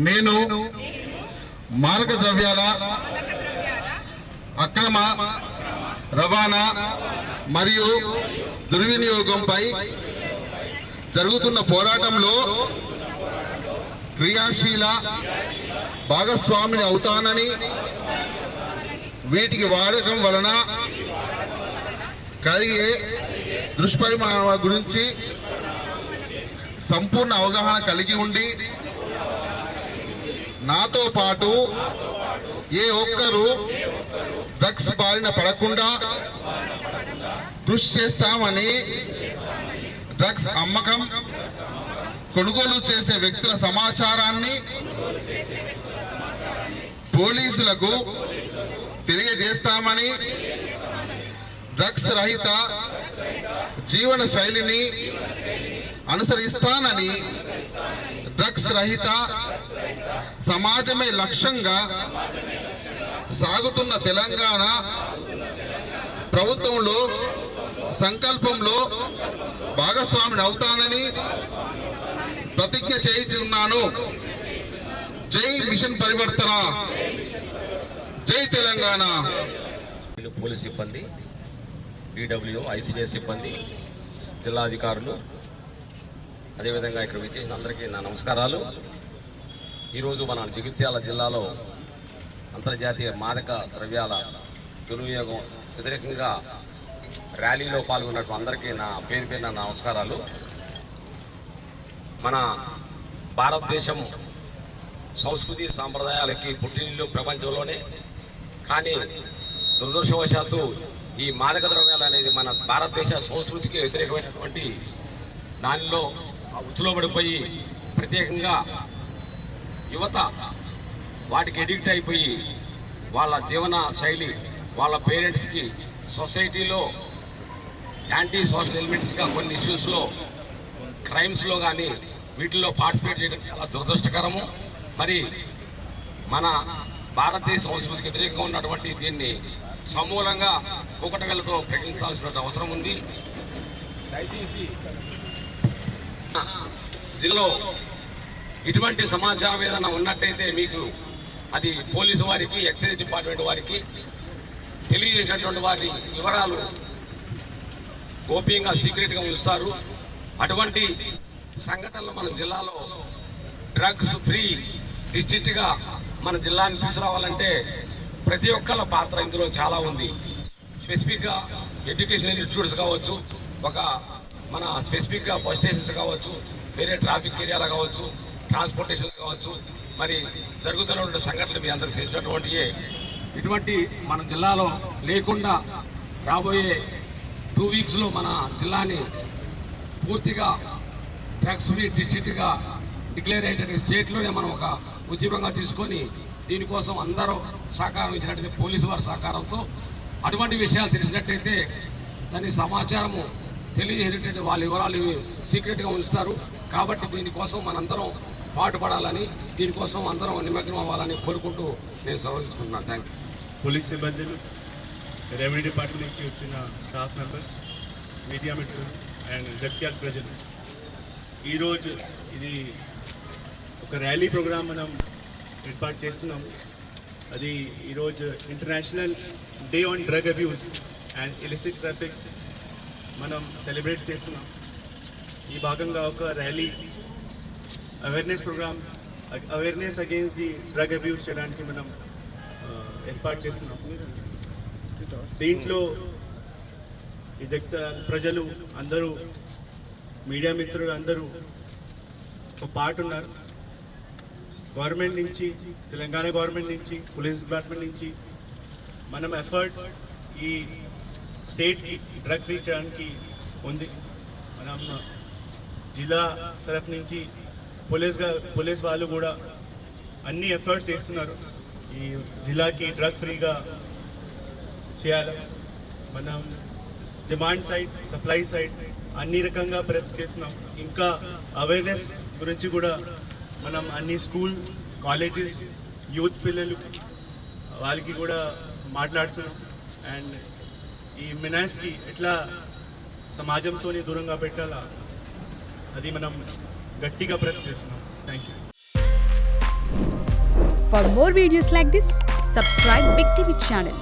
నేను మారక ద్రవ్యాల అక్రమ రవాణా మరియు దుర్వినియోగంపై జరుగుతున్న పోరాటంలో క్రియాశీల భాగస్వామిని అవుతానని వీటికి వాడకం వలన కలిగే దుష్పరిమాణాల గురించి సంపూర్ణ అవగాహన కలిగి ఉండి నాతో పాటు ఏ ఒక్కరూ డ్రగ్స్ బారిన పడకుండా కృషి చేస్తామని డ్రగ్స్ అమ్మకం కొనుగోలు చేసే వ్యక్తుల సమాచారాన్ని పోలీసులకు తెలియజేస్తామని డ్రగ్స్ రహిత జీవన శైలిని అనుసరిస్తానని డ్రగ్స్ రహిత సమాజమే లక్ష్యంగా సాగుతున్న తెలంగాణ ప్రభుత్వంలో సంకల్పంలో భాగస్వామిని అవుతానని ప్రతిజ్ఞ చేయించున్నాను. జై మిషన్ పరివర్తన. జై తెలంగాణ. పోలీస్ సిబ్బంది డిడబ్ల్యూ ఐసీడీఎస్ సిబ్బంది జిల్లా అధికారులు అదేవిధంగా ఇక్కడ విచ్చేసిన అందరికీ నా నమస్కారాలు. ఈరోజు మన జగిత్యాల జిల్లాలో అంతర్జాతీయ మాదక ద్రవ్యాల దుర్వినియోగం వ్యతిరేకంగా ర్యాలీలో పాల్గొన్నట్టు అందరికీ నా పేరు పేరు నా నమస్కారాలు. మన భారతదేశం సంస్కృతి సాంప్రదాయాలకి పుట్టినిల్లు ప్రపంచంలోనే. కానీ దురదృష్టవశాత్తు ఈ మాదక ద్రవ్యాలు అనేది మన భారతదేశ సంస్కృతికి వ్యతిరేకమైనటువంటి దానిలో ఉచ్చులో పడిపోయి ప్రత్యేకంగా యువత వాటికి ఎడిక్ట్ అయిపోయి వాళ్ళ జీవన శైలి వాళ్ళ పేరెంట్స్కి సొసైటీలో యాంటీ సోషల్ ఎలిమెంట్స్గా కొన్ని ఇష్యూస్లో క్రైమ్స్లో కానీ వీటిల్లో పార్టిసిపేట్ చేయడం చాలా దురదృష్టకరము. మరి మన భారతదేశ సంస్కృతికి వ్యతిరేకంగా ఉన్నటువంటి దీన్ని సమూలంగా కూకటవేలతో ప్రకటించాల్సిన అవసరం ఉంది. దయచేసి జిల్లాలో ఇటువంటి సమాచారం ఏదైనా ఉన్నట్టయితే మీకు అది పోలీసు వారికి ఎక్సైజ్ డిపార్ట్మెంట్ వారికి తెలియజేసినటువంటి వారి వివరాలు గోప్యంగా సీక్రెట్గా ఉంచుతారు. అటువంటి సంఘటనలు మన జిల్లాలో డ్రగ్స్ ఫ్రీ డిస్టిక్ట్గా మన జిల్లాని తీసుకురావాలంటే ప్రతి ఒక్కళ్ళ పాత్ర ఇందులో చాలా ఉంది. స్పెసిఫిక్గా ఎడ్యుకేషన్ ఇన్స్టిట్యూట్స్ కావచ్చు ఒక స్పెసిఫిక్గా బస్ స్టేషన్స్ కావచ్చు వేరే ట్రాఫిక్ ఏరియాలు కావచ్చు ట్రాన్స్పోర్టేషన్ కావచ్చు మరి జరుగుతున్నటువంటి సంఘటనలు మీ అందరికి తెలిసినటువంటి ఇటువంటి మన జిల్లాలో లేకుండా రాబోయే టూ వీక్స్లో మన జిల్లాని పూర్తిగా డ్రగ్స్ ఫ్రీ డిస్టిక్గా డిక్లేర్ అయ్యేటటువంటి స్టేట్లోనే మనం ఒక ఉద్యమంగా తీసుకొని దీనికోసం అందరూ సహకారం ఇచ్చినట్టు పోలీసు వారి సహకారంతో అటువంటి విషయాలు తెలిసినట్టయితే దాని సమాచారము తెలియజేసేటట్టు వాళ్ళ వివరాలు సీక్రెట్గా ఉంచుతారు. కాబట్టి దీనికోసం మనందరం పాటుపడాలని దీనికోసం అందరం నిమగ్నం అవ్వాలని కోరుకుంటూ నేను సెలవు తీసుకుంటున్నాను. థ్యాంక్ యూ పోలీస్ సిబ్బందులు రెవెన్యూ డిపార్ట్మెంట్ నుంచి వచ్చిన స్టాఫ్ మెంబర్స్ మీడియా మిత్రులు అండ్ జగిత్యాల ప్రజలు. ఈరోజు ఇది ఒక ర్యాలీ ప్రోగ్రాం మనం ఏర్పాటు చేస్తున్నాం అది ఈరోజు international day on drug abuse and illicit traffic మనం సెలబ్రేట్ చేస్తున్నాం. ఈ భాగంగా ఒక rally awareness program awareness against the drug abuse చేయడానికి మనం ఏర్పాటు చేస్తున్నాం. దీంట్లో ఈ జగత ప్రజలు అందరూ మీడియా మిత్రులు అందరూ ఒక పార్ట్ ఉన్నారు. గవర్నమెంట్ నుంచి తెలంగాణ గవర్నమెంట్ నుంచి పోలీస్ డిపార్ట్మెంట్ నుంచి మనం ఎఫర్ట్స్ ఈ స్టేట్కి డ్రగ్ ఫ్రీ చేయడానికి ఉంది. మనం జిల్లా తరఫు నుంచి పోలీస్గా పోలీస్ వాళ్ళు కూడా అన్ని ఎఫర్ట్స్ చేస్తున్నారు. ఈ జిల్లాకి డ్రగ్ ఫ్రీగా చేయాలి? మనం డిమాండ్ సైడ్ సప్లై సైడ్ అన్ని రకంగా ప్రయత్నం చేస్తున్నాం. ఇంకా అవేర్నెస్ గురించి కూడా మనం అన్ని స్కూల్ కాలేజెస్ యూత్ పిల్లలు వాళ్ళకి కూడా మాట్లాడుతున్నాం. అండ్ ఈ మినాస్కి ఎట్లా సమాజంతోనే దూరంగా పెట్టాలా అది మనం గట్టిగా ప్రయత్నిస్తున్నాం thank you for more videos like this subscribe big TV channel